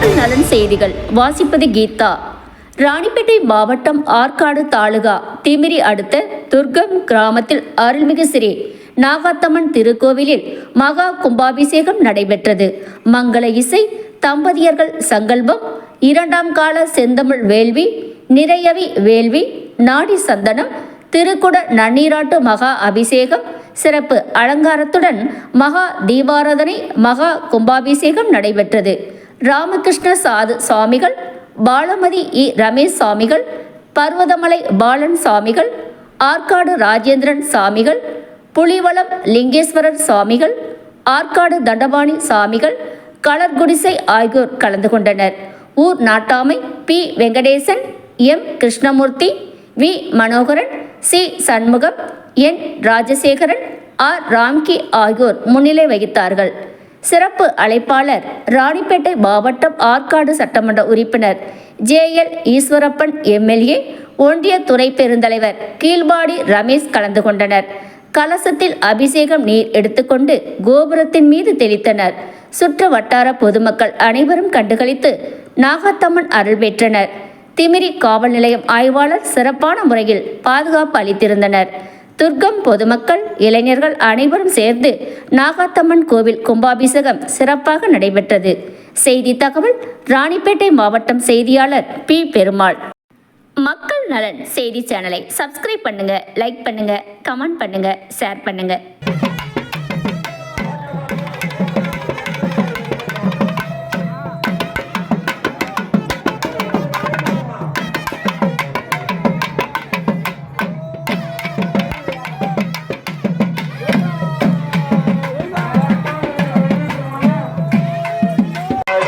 மக்கள் நலன் செய்திகள். வாசிப்பது கீதா. ராணிப்பேட்டை மாவட்டம் ஆற்காடு தாலுகா திமிரி அடுத்த துர்கம் கிராமத்தில் அருள்மிகு ஸ்ரீ நாகாத்தம்மன் திருக்கோவிலில் மகா கும்பாபிஷேகம் நடைபெற்றது. மங்கள இசை தம்பதியர்கள் சங்கல்பம் இரண்டாம் கால செந்தமிழ் வேள்வி நிறையவி வேள்வி நாடி சந்தனம் திருக்குட நன்னீராட்டு மகா அபிஷேகம் சிறப்பு அலங்காரத்துடன் மகா தீபாராதனை மகா கும்பாபிஷேகம் நடைபெற்றது. ராமகிருஷ்ண சாது சுவாமிகள் பாலமதி இ. ரமேஷ் சாமிகள் பர்வதமலை பாலன் சாமிகள் ஆற்காடு ராஜேந்திரன் சாமிகள் புலிவளம் லிங்கேஸ்வரர் சுவாமிகள் ஆற்காடு தண்டபாணி சாமிகள் கலர்குடிசை ஆகியோர் கலந்து கொண்டனர். ஊர் நாட்டாமை P. Venkatesan M. Krishnamurthy V. Manoharan C. Shanmugam N. Rajasekaran R. Ramki ஆகியோர் முன்னிலை வகித்தார்கள். சிறப்பு அழைப்பாளர் ராணிப்பேட்டை மாவட்டம் ஆற்காடு சட்டமன்ற உறுப்பினர் ஜே எல் ஈஸ்வரப்பன் எம்எல்ஏ ஒன்றிய துறை பெருந்தலைவர் கீழ்பாடி ரமேஷ் கலந்து கொண்டனர். கலசத்தில் அபிஷேகம் நீர் எடுத்துக்கொண்டு கோபுரத்தின் மீது தெளித்தனர். சுற்று வட்டார பொதுமக்கள் அனைவரும் கண்டுகளித்து நாகத்தம்மன் அருள் பெற்றனர். திமிரி காவல் நிலையம் ஆய்வாளர் சிறப்பான முறையில் பாதுகாப்பு அளித்திருந்தனர். துர்க்கம் பொதுமக்கள் இளைஞர்கள் அனைவரும் சேர்ந்து நாகாத்தம்மன் கோவில் கும்பாபிஷேகம் சிறப்பாக நடைபெற்றது. செய்தி தகவல் ராணிப்பேட்டை மாவட்டம் செய்தியாளர் பி. பெருமாள். மக்கள் நலன் செய்தி சேனலை சப்ஸ்கிரைப் பண்ணுங்க லைக் பண்ணுங்க கமெண்ட் பண்ணுங்க ஷேர் பண்ணுங்க.